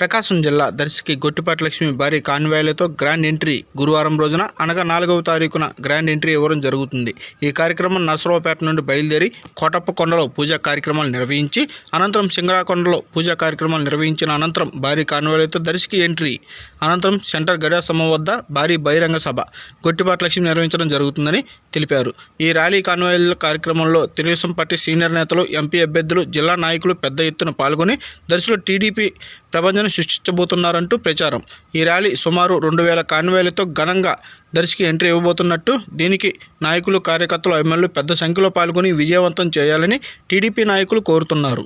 ప్రకాశం జిల్లా దర్శికి గొట్టిపాటి లక్ష్మి భారీ కాన్వాయ్లతో grand entry గురువారం రోజున అనగా నాలుగవ తారీఖున గ్రాండ్ ఎంట్రీ ఇవ్వడం జరుగుతుంది. ఈ కార్యక్రమం నరసరావుపేట నుండి బయలుదేరి కోటప్ప కొండలో పూజా కార్యక్రమాలు నిర్వహించి అనంతరం సింగరాకొండలో పూజా కార్యక్రమాలు నిర్వహించిన అనంతరం భారీ కాన్వాయ్లతో దర్శకి ఎంట్రీ అనంతరం సెంటర్ గడియా వద్ద భారీ బహిరంగ సభ గొట్టిపాటి లక్ష్మి నిర్వహించడం జరుగుతుందని తెలిపారు. ఈ ర్యాలీ కాన్వాయ్ల కార్యక్రమంలో తెలుగుదేశం పార్టీ సీనియర్ నేతలు ఎంపీ అభ్యర్థులు జిల్లా నాయకులు పెద్ద ఎత్తున పాల్గొని దర్శిలో టీడీపీ ప్రపంచం సృష్టించబోతున్నారంటూ ప్రచారం. ఈ ర్యాలీ సుమారు రెండు వేల కాన్వాయ్లతో ఘనంగా దర్శికి ఎంట్రీ ఇవ్వబోతున్నట్టు దీనికి నాయకులు కార్యకర్తలు ఎమ్మెల్యేలు పెద్ద సంఖ్యలో పాల్గొని విజయవంతం చేయాలని టీడీపీ నాయకులు కోరుతున్నారు.